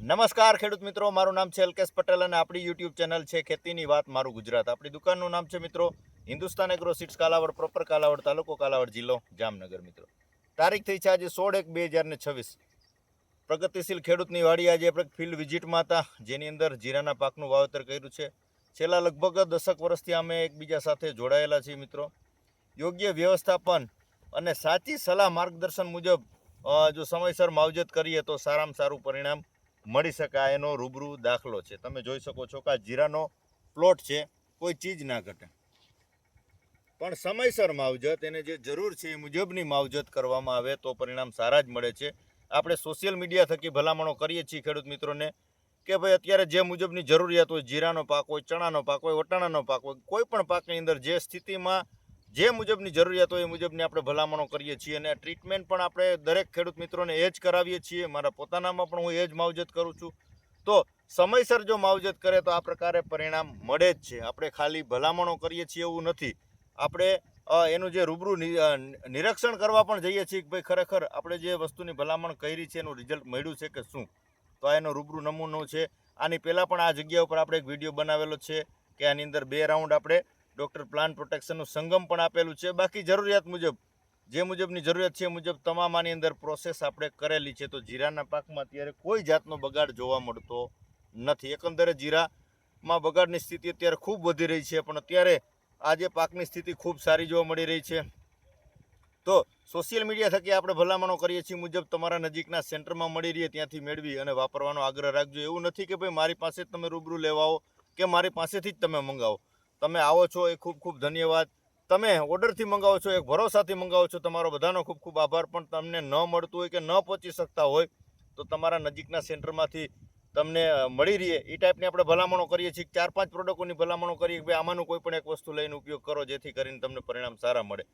નમસ્કાર ખેડૂત મિત્રો, મારું નામ છે અલ્કેશ પટેલ અને આપણી યુટ્યુબ ચેનલ છે ખેતીની વાત, મારું ગુજરાત. આપણી દુકાનનું નામ છે મિત્રો, Hindustan agro seeds Kalavad proper Kalavad તાલુકો કાલાવડ જિલ્લો, જામનગર મિત્રો. તારીખ થઈ છે આજે સોળ એક બે હજાર ને છવ્વીસ. પ્રગતિશીલ ખેડૂતની વાડી આજે આપણે ફિલ્ડ વિઝિટમાં હતા, જેની અંદર જીરાના પાકનું વાવેતર કર્યું છે. છેલ્લા લગભગ દસક વર્ષથી અમે એકબીજા સાથે જોડાયેલા છીએ મિત્રો. યોગ્ય વ્યવસ્થાપન અને સાચી સલાહ માર્ગદર્શન મુજબ જો સમયસર માવજત કરીએ તો સારામાં સારું પરિણામ મળી શકાય, એનો રૂબરૂ દાખલો છે. તમે જોઈ શકો છો કે આ જીરાનો પ્લોટ છે, કોઈ ચીજ ના ઘટે. પણ સમયસર માવજત, એને જે જરૂર છે એ મુજબની માવજત કરવામાં આવે તો પરિણામ સારા જ મળે છે. આપણે સોશિયલ મીડિયા થકી ભલામણો કરીએ છીએ ખેડૂત મિત્રોને કે ભાઈ અત્યારે જે મુજબની જરૂરિયાત હોય, જીરાનો પાક હોય, ચણાનો પાક હોય, વટાણાનો પાક હોય, કોઈ પણ પાકની અંદર જે સ્થિતિમાં જે મુજબની જરૂરિયાત હોય એ મુજબની આપણે ભલામણો કરીએ છીએ અને ટ્રીટમેન્ટ પણ આપણે દરેક ખેડૂત મિત્રોને એ જ કરાવીએ છીએ. મારા પોતાનામાં પણ હું એ જ માવજત કરું છું. તો સમયસર જો માવજત કરે તો આ પ્રકારે પરિણામ મળે જ છે. આપણે ખાલી ભલામણો કરીએ છીએ એવું નથી. આપણે એનું જે રૂબરૂ નિરીક્ષણ કરવા પણ જઈએ છીએ કે ભાઈ ખરેખર આપણે જે વસ્તુની ભલામણ કરી છે એનું રિઝલ્ટ મળ્યું છે કે શું? તો આ એનો રૂબરૂ નમૂનો છે. આની પહેલાં પણ આ જગ્યા ઉપર આપણે એક વીડિયો બનાવેલો છે કે આની અંદર બે રાઉન્ડ આપણે ડૉક્ટર પ્લાન્ટ પ્રોટેક્શનનું સંગમ પણ આપેલું છે. બાકી જરૂરિયાત મુજબ, જે મુજબની જરૂરિયાત છે એ મુજબ તમામ આની અંદર પ્રોસેસ આપણે કરેલી છે. તો જીરાના પાકમાં અત્યારે કોઈ જાતનો બગાડ જોવા મળતો નથી. એકંદરે જીરામાં બગાડની સ્થિતિ અત્યારે ખૂબ વધી રહી છે, પણ અત્યારે આજે પાકની સ્થિતિ ખૂબ સારી જોવા મળી રહી છે. તો સોશિયલ મીડિયા થકી આપણે ભલામણો કરીએ છીએ મુજબ તમારા નજીકના સેન્ટરમાં મળી રહીએ, ત્યાંથી મેળવી અને વાપરવાનો આગ્રહ રાખજો. એવું નથી કે ભાઈ મારી પાસે તમે રૂબરૂ લેવા આવો કે મારી પાસેથી જ તમે મંગાવો. તમે આવો છો, એ ખૂબ ખૂબ ધન્યવાદ. તમે ઓર્ડરથી મંગાવો છો, એક ભરોસાથી મંગાવો છો, તમારો બધાનો ખૂબ ખૂબ આભાર. પણ તમને ન મળતું હોય કે ન પહોંચી શકતા હોય, તો તમારા નજીકના સેન્ટરમાંથી તમને મળી રહીએ. એ ટાઈપની આપણે ભલામણો કરીએ છીએ. ચાર પાંચ પ્રોડક્ટોની ભલામણો કરીએ કે ભાઈ આમાંનું કોઈ પણ એક વસ્તુ લઈને ઉપયોગ કરો, જેથી કરીને તમને પરિણામ સારા મળે.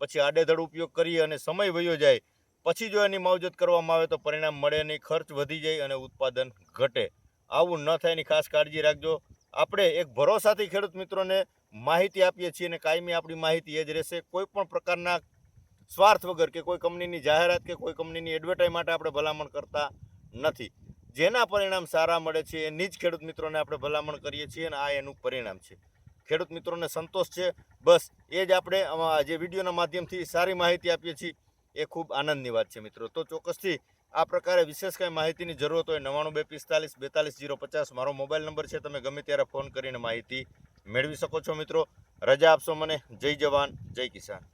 પછી આડેધડ ઉપયોગ કરીએ અને સમય વયો જાય. પછી જો એની માવજત કરવામાં આવે તો પરિણામ મળે નહીં, ખર્ચ વધી જાય અને ઉત્પાદન ઘટે. આવું ન થાય, એની ખાસ કાળજી રાખજો. આપણે એક ભરોસાથી ખેડૂત મિત્રોને માહિતી આપીએ છીએ અને કાયમી આપણી માહિતી એ જ રહેશે. કોઈ પણ પ્રકારના સ્વાર્થ વગર કે કોઈ કંપનીની જાહેરાત કે કોઈ કંપનીની એડવર્ટાઇઝ માટે આપણે ભલામણ કરતા નથી. જેના પરિણામ સારા મળે છે એની જ ખેડૂત મિત્રોને આપણે ભલામણ કરીએ છીએ અને આ એનું પરિણામ છે. ખેડૂત મિત્રોને સંતોષ છે. બસ એ જ આપણે જે વિડીયોના માધ્યમથી સારી માહિતી આપીએ છીએ એ ખૂબ આનંદની વાત છે મિત્રો. તો ચોક્કસથી આ પ્રકારે વિશેષ કાંઈ માહિતીની જરૂરત હોય, નવ્વાણું બે પિસ્તાલીસ બેતાલીસ જીરો પચાસ, મારો મોબાઈલ નંબર છે, તમે ગમે ત્યારે ફોન કરીને માહિતી મેળવી શકો છો મિત્રો. રજા આપશો મને. જય જવાન, જય કિસાન.